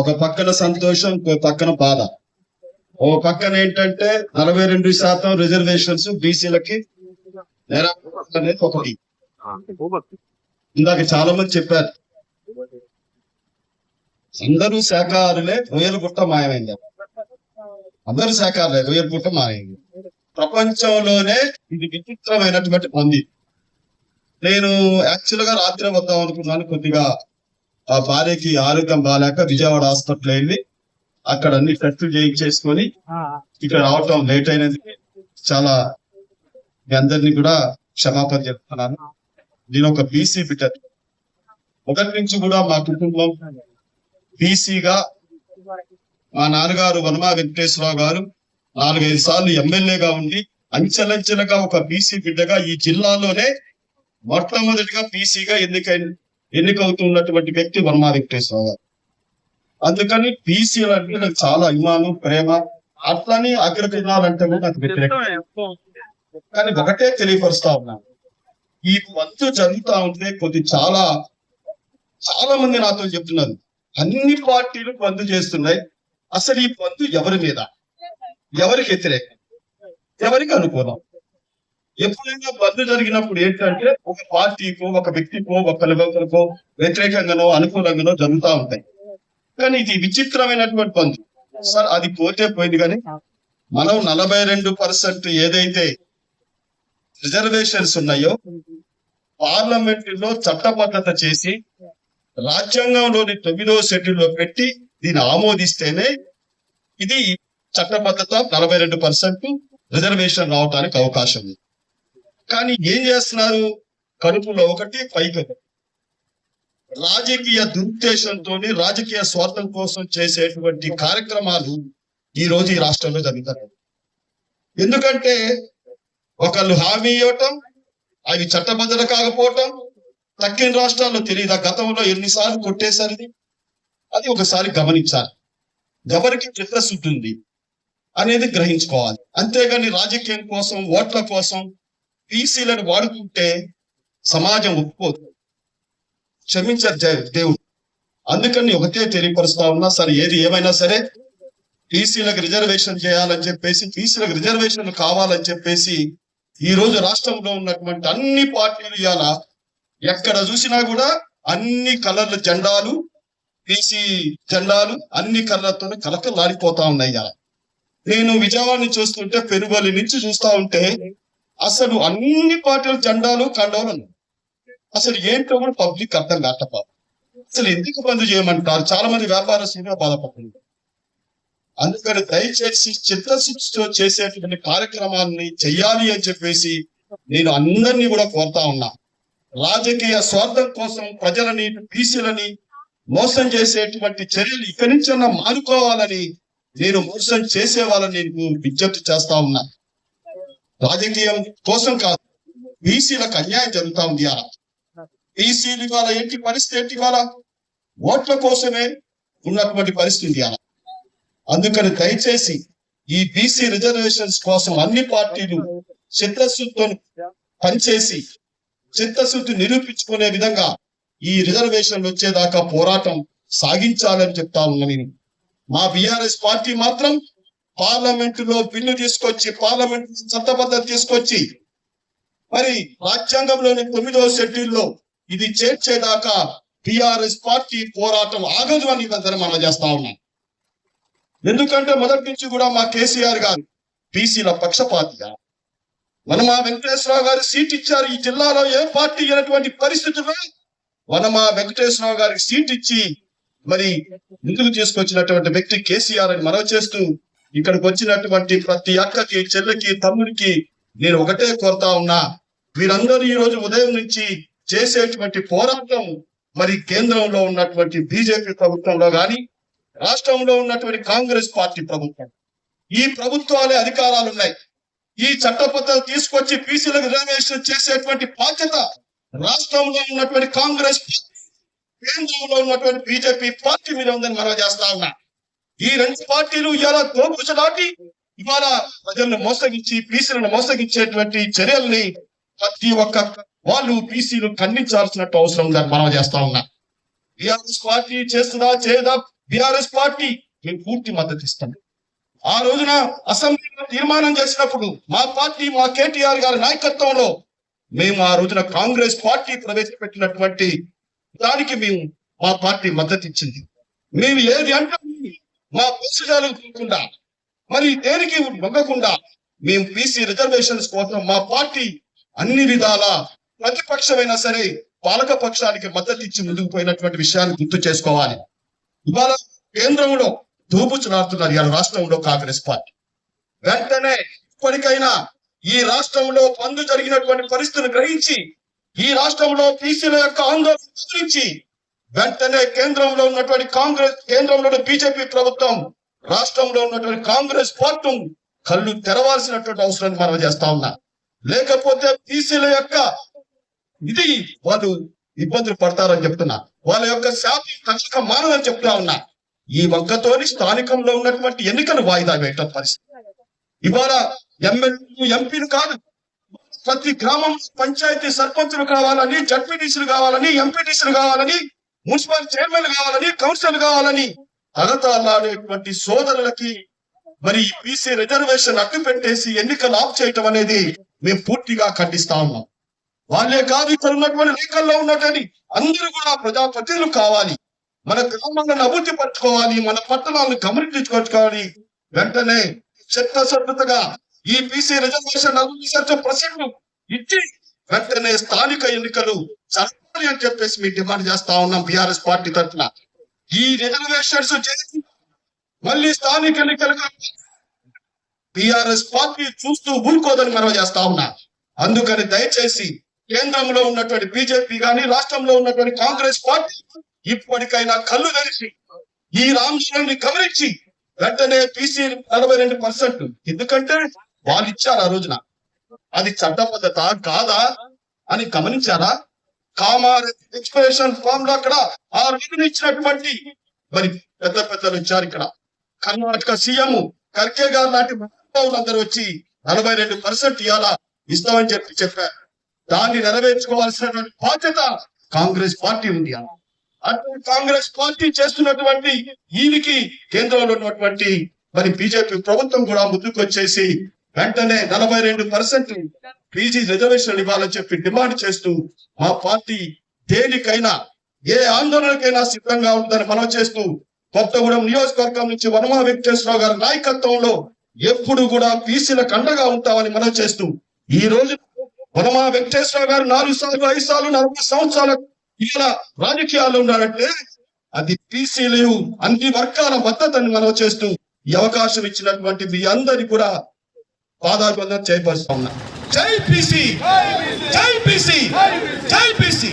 ఒక పక్కన సంతోషం ఇంకో పక్కన బాధ. ఓ పక్కన ఏంటంటే నలభై రెండు శాతం రిజర్వేషన్స్ బీసీలకి అనేది ఒకటి. ఇందాక చాలా మంది చెప్పారు. అందరూ శాఖాహారులే రొయ్యల గుట్ట మాయమైంది. అందరూ శాఖాహారులే రొయ్యల గుట్ట మాయమైంది. ప్రపంచంలోనే ఇది విచిత్రమైనటువంటి పొంది. నేను యాక్చువల్గా రాత్రి వద్దాం అనుకున్నాను కొద్దిగా. ఆ భార్యకి ఆరోగ్యం బాగాలేక విజయవాడ హాస్పిటల్ వెళ్ళి అక్కడ అన్ని టెస్టులు చేయించేసుకొని ఇక్కడ రావటం లేట్ అయినందుకు చాలా మీ అందరినీ కూడా క్షమాపణ చెప్తున్నాను. నేను ఒక బీసీ బిడ్డ మొదటి నుంచి కూడా మా కుటుంబం బీసీగా మా నాన్నగారు వనమా వెంకటేశ్వరరావు గారు నాలుగైదు సార్లు ఎమ్మెల్యేగా ఉండి అంచెలంచెలుగా ఒక బీసీ బిడ్డగా ఈ జిల్లాలోనే మొట్టమొదటిగా బీసీగా ఎన్నికైన ఎన్నికవుతున్నటువంటి వ్యక్తి వనమా వెంకటేశ్వరరావు గారు. అందుకని బీసీలు అంటే నాకు చాలా అభిమానం ప్రేమ. అట్లని కూడా నాకు వ్యతిరేకం. కానీ ఒకటే తెలియపరుస్తా ఉన్నాను ఈ వంతు జరుగుతా ఉంటే కొద్ది చాలా చాలా మంది నాతో చెప్తున్నారు. అన్ని పార్టీలు బంద్ చేస్తున్నాయి. అసలు ఈ బంద్ ఎవరి మీద? ఎవరికి వ్యతిరేకం? ఎవరికి అనుకూలం? ఎప్పుడైనా బంద్ జరిగినప్పుడు ఏంటంటే ఒక పార్టీకో ఒక వ్యక్తికో ఒకరికొకరికో వ్యతిరేకంగానో అనుకూలంగానో జరుగుతూ ఉంటాయి. కానీ ఇది విచిత్రమైనటువంటి బంద్ సార్ అది పోతే పోయింది కానీ మనం నలభై రెండు పర్సెంట్ ఏదైతే రిజర్వేషన్స్ ఉన్నాయో పార్లమెంట్లో చట్టబద్ధత చేసి రాజ్యాంగంలోని తొమ్మిదో షెడ్యూల్లో పెట్టి దీన్ని ఆమోదిస్తేనే ఇది చట్టబద్ధత నలభై రెండు పర్సెంట్ రిజర్వేషన్ రావడానికి అవకాశం ఉంది. కానీ ఏం చేస్తున్నారు? కడుపులో ఒకటి పైకి రాజకీయ దురుద్దేశంతో రాజకీయ స్వార్థం కోసం చేసేటువంటి కార్యక్రమాలు ఈ రోజు ఈ రాష్ట్రంలో జరుగుతాయి. ఎందుకంటే ఒకళ్ళు హామీ ఇవ్వటం అవి చట్టబద్ధత కాకపోవటం తక్కిన రాష్ట్రాల్లో తెలియదు గతంలో ఎన్నిసార్లు కొట్టేశారు ఇది అది ఒకసారి గమనించాలి. ఎవరికి చిత్తశుద్ధి ఉంది అనేది గ్రహించుకోవాలి. అంతేగాని రాజకీయం కోసం ఓట్ల కోసం పీసీలను వాడుకుంటే సమాజం ఒప్పుకోదు. క్షమించారు దేవుడు. అందుకని ఒకటే తెలియపరుస్తా ఉన్నా సరే ఏది ఏమైనా సరే పీసీలకు రిజర్వేషన్ చేయాలని చెప్పేసి పీసీలకు రిజర్వేషన్ కావాలని చెప్పేసి ఈ రోజు రాష్ట్రంలో ఉన్నటువంటి అన్ని పార్టీలు ఇవాళ ఎక్కడ చూసినా కూడా అన్ని కలర్ల జెండాలు పీసీ జెండాలు అన్ని కలర్లతో కలకలాడిపోతా ఉన్నాయి ఇవాళ. నేను విజయవాడ చూస్తుంటే పెరుగలి నుంచి చూస్తా ఉంటే అసలు అన్ని పార్టీల జెండాలు కండాలు ఉన్నాయి. అసలు ఏంటో కూడా పబ్లిక్ అర్థం కాటప్ప అసలు ఎందుకు బంద్ చేయమంటారు? చాలా మంది వ్యాపారస్తులుగా బాధపడుతున్నారు. అందుకని దయచేసి చిత్తశుద్ధితో చేసేటువంటి కార్యక్రమాన్ని చెయ్యాలి అని చెప్పేసి నేను అందరినీ కూడా కోరుతా ఉన్నా. రాజకీయ స్వార్థం కోసం ప్రజలని బీసీలని మోసం చేసేటువంటి చర్యలు ఇక్కడి నుంచి మానుకోవాలని నేను మోసం చేసే వాళ్ళని నేను విజ్ఞప్తి చేస్తా ఉన్నా. రాజకీయం కోసం కాదు. బీసీలకు అన్యాయం జరుగుతా ఉంది అలా. బీసీలు ఇవాళ ఏంటి పరిస్థితి ఏంటి ఇవాళ? ఓట్ల కోసమే ఉన్నటువంటి పరిస్థితి అలా. అందుకని దయచేసి ఈ బీసీ రిజర్వేషన్స్ కోసం అన్ని పార్టీలు చిత్తశుద్ధితో పనిచేసి చిత్తశుద్ధి నిరూపించుకునే విధంగా ఈ రిజర్వేషన్లు వచ్చేదాకా పోరాటం సాగించాలని చెప్తా ఉన్నా నేను. మా బిఆర్ఎస్ పార్టీ మాత్రం పార్లమెంట్లో బిల్లు తీసుకొచ్చి పార్లమెంట్ చట్టబద్ధత తీసుకొచ్చి మరి రాజ్యాంగంలోని తొమ్మిదవ షెడ్యూల్లో ఇది చేర్చేదాకా బిఆర్ఎస్ పార్టీ పోరాటం ఆగదు అని అందరం మనం చేస్తా ఉన్నాం. ఎందుకంటే మొదటి నుంచి కూడా మా కేసీఆర్ గారు బీసీల పక్షపాతిగా. వనమా వెంకటేశ్వరరావు గారు సీట్ ఇచ్చారు ఈ జిల్లాలో ఏ పార్టీ అయినటువంటి పరిస్థితుల్లో వనమా వెంకటేశ్వరరావు గారికి సీట్ ఇచ్చి మరి ముందుకు తీసుకొచ్చినటువంటి వ్యక్తి కేసీఆర్ అని మనవి చేస్తూ ఇక్కడికి వచ్చినటువంటి ప్రతి అక్కకి చెల్లెకి తమ్ముడికి నేను ఒకటే కోరుతా ఉన్నా వీరందరూ ఈ రోజు ఉదయం నుంచి చేసేటువంటి పోరాటం మరి కేంద్రంలో ఉన్నటువంటి బీజేపీ ప్రభుత్వంలో కానీ రాష్ట్రంలో ఉన్నటువంటి కాంగ్రెస్ పార్టీ ప్రభుత్వం. ఈ ప్రభుత్వాలే అధికారాలు ఉన్నాయి ఈ చట్టపత్రాలు తీసుకొచ్చి బీసీలకు రిజర్వేషన్ చేసేటువంటి బాధ్యత రాష్ట్రంలో ఉన్నటువంటి కాంగ్రెస్ పార్టీ, కేంద్రంలో ఉన్నటువంటి బీజేపీ పార్టీ మీద ఉందని మనం చేస్తా ఉన్నా. ఈ రెండు పార్టీలు ఇవాళ దోపుచలాటి ఇవాళ ప్రజలను మోసగించి పీసీలను మోసగించేటువంటి చర్యల్ని ప్రతి ఒక్క వాళ్ళు పీసీలు ఖండించాల్సినట్టు అవసరం ఉందని మనం చేస్తా ఉన్నా. బిఆర్ఎస్ పార్టీ చేస్తుందా చేయదా? బిఆర్ఎస్ పార్టీ మేము పూర్తి మద్దతు ఇస్తాం. ఆ రోజున అసెంబ్లీలో తీర్మానం చేసినప్పుడు మా పార్టీ మా కేటీఆర్ గారి నాయకత్వంలో మేము ఆ రోజున కాంగ్రెస్ పార్టీ ప్రవేశపెట్టినటువంటి దానికి మేము మా పార్టీ మద్దతు ఇచ్చింది. మేము ఏది అంటే మా పుస్తకాలు చూడకుండా మరి దేనికి మొగ్గకుండా మేము పీసీ రిజర్వేషన్స్ కోసం మా పార్టీ అన్ని విధాల ప్రతిపక్షమైనా సరే పాలక పక్షానికి మద్దతు ఇచ్చి ముందుకు పోయినటువంటి విషయాన్ని గుర్తు చేసుకోవాలి. ఇవాళ కేంద్రంలో దూపుచులాడుతున్నారు ఇవాళ రాష్ట్రంలో కాంగ్రెస్ పార్టీ. వెంటనే ఇప్పటికైనా ఈ రాష్ట్రంలో పందు జరిగినటువంటి పరిస్థితులు గ్రహించి ఈ రాష్ట్రంలో పీసీల యొక్క ఆందోళన గురించి వెంటనే కేంద్రంలో ఉన్నటువంటి కాంగ్రెస్ కేంద్రంలో బీజేపీ ప్రభుత్వం రాష్ట్రంలో ఉన్నటువంటి కాంగ్రెస్ పార్టీ కళ్ళు తెరవాల్సినటువంటి అవసరం మనం చేస్తా ఉన్నా. లేకపోతే బీసీల యొక్క ఇది వాళ్ళు ఇబ్బందులు పడతారని చెప్తున్నా. వాళ్ళ యొక్క శాపం కక్షక మానదని చెప్తా ఉన్నా. ఈ వంకతోని స్థానికంలో ఉన్నటువంటి ఎన్నికలు వాయిదా వేయటం పరిస్థితి. ఇవాళ ఎమ్మెల్యేలు ఎంపీలు కాదు. ప్రతి గ్రామం పంచాయతీ సర్పంచులు కావాలని జడ్పీటీసీలు కావాలని ఎంపీటీసీలు కావాలని మున్సిపల్ చైర్మన్ కావాలని కౌన్సిల్ కావాలని తగతాలాడేటువంటి సోదరులకి మరి బీసీ రిజర్వేషన్ అడ్డు పెట్టేసి ఎన్నికలు ఆఫ్ చేయటం అనేది మేము పూర్తిగా ఖండిస్తా ఉన్నాం వాళ్ళే కాదు ఇక్కడ ఉన్నటువంటి లేఖల్లో ఉన్నటువంటి అందరూ కూడా ప్రజాప్రతినిధులు కావాలి. మన గ్రామాలను అభివృద్ధి పరచుకోవాలి మన పట్టణాలను గమనించుకోవాలి వెంటనే చట్టసభ్యతగా ఈ బీసీ రిజర్వేషన్ అభివృద్ధి చట్టం ఇచ్చి వెంటనే స్థానిక ఎన్నికలు జరగాలి అని చెప్పేసి మేము డిమాండ్ చేస్తా ఉన్నాం బీఆర్ఎస్ పార్టీ తరఫున. ఈ రిజర్వేషన్స్ చేసి మళ్ళీ స్థానిక ఎన్నికలుగా బీఆర్ఎస్ పార్టీ చూస్తూ ఊరుకోదని మనం చేస్తా ఉన్నా. అందుకని దయచేసి కేంద్రంలో ఉన్నటువంటి బీజేపీ కానీ రాష్ట్రంలో ఉన్నటువంటి కాంగ్రెస్ పార్టీ ఇప్పటికైనా కళ్ళు తెరిచి ఈ రామచంద్రుని గమనించి వెంటనే పీసీ నలభై రెండు పర్సెంట్. ఎందుకంటే వాళ్ళు ఇచ్చారు ఆ రోజున. అది చట్టబద్ధత కాదా? అని గమనించారా? కామారెడ్డి ఎక్స్ప్రెషన్ ఫామ్లో అక్కడ ఆ రోజున ఇచ్చినటువంటి మరి పెద్ద పెద్దలు వచ్చారు ఇక్కడ. కర్ణాటక సీఎం ఖర్గే గారు లాంటి అందరూ వచ్చి నలభై రెండు పర్సెంట్ ఇవాళ ఇస్తామని చెప్పి చెప్పారు. దాన్ని నెరవేర్చుకోవాల్సినటువంటి బాధ్యత కాంగ్రెస్ పార్టీ ఉంది అటువంటి కాంగ్రెస్ పార్టీ చేస్తున్నటువంటి ఈయనకి కేంద్రంలో ఉన్నటువంటి మరి బీజేపీ ప్రభుత్వం కూడా ముందుకు వచ్చేసి వెంటనే నలభై రెండు పర్సెంట్ పీజీ రిజర్వేషన్ ఇవ్వాలని చెప్పి డిమాండ్ చేస్తూ మా పార్టీ దేనికైనా ఏ ఆందోళనకైనా సిద్ధంగా ఉందని మనం చేస్తూ కొత్తగూడెం నియోజకవర్గం నుంచి వనమా వెంకటేశ్వరరావు గారి నాయకత్వంలో ఎప్పుడు కూడా పీసీల కండగా ఉంటామని మనం చేస్తూ ఈ రోజు వనమా వెంకటేశ్వరరావు గారు నాలుగు సార్లు ఐదు సార్లు నలభై సంవత్సరాల ఇలా రాజకీయాల్లో ఉన్నారంటే అది పీసీలు అన్ని వర్గాల మద్దతుని మనం చేస్తూ ఈ అవకాశం ఇచ్చినటువంటి మీ అందరి కూడా పాదాభివందన చేయపరుస్తా ఉన్నా జై పీసీ జై పీసీ జై పీసీ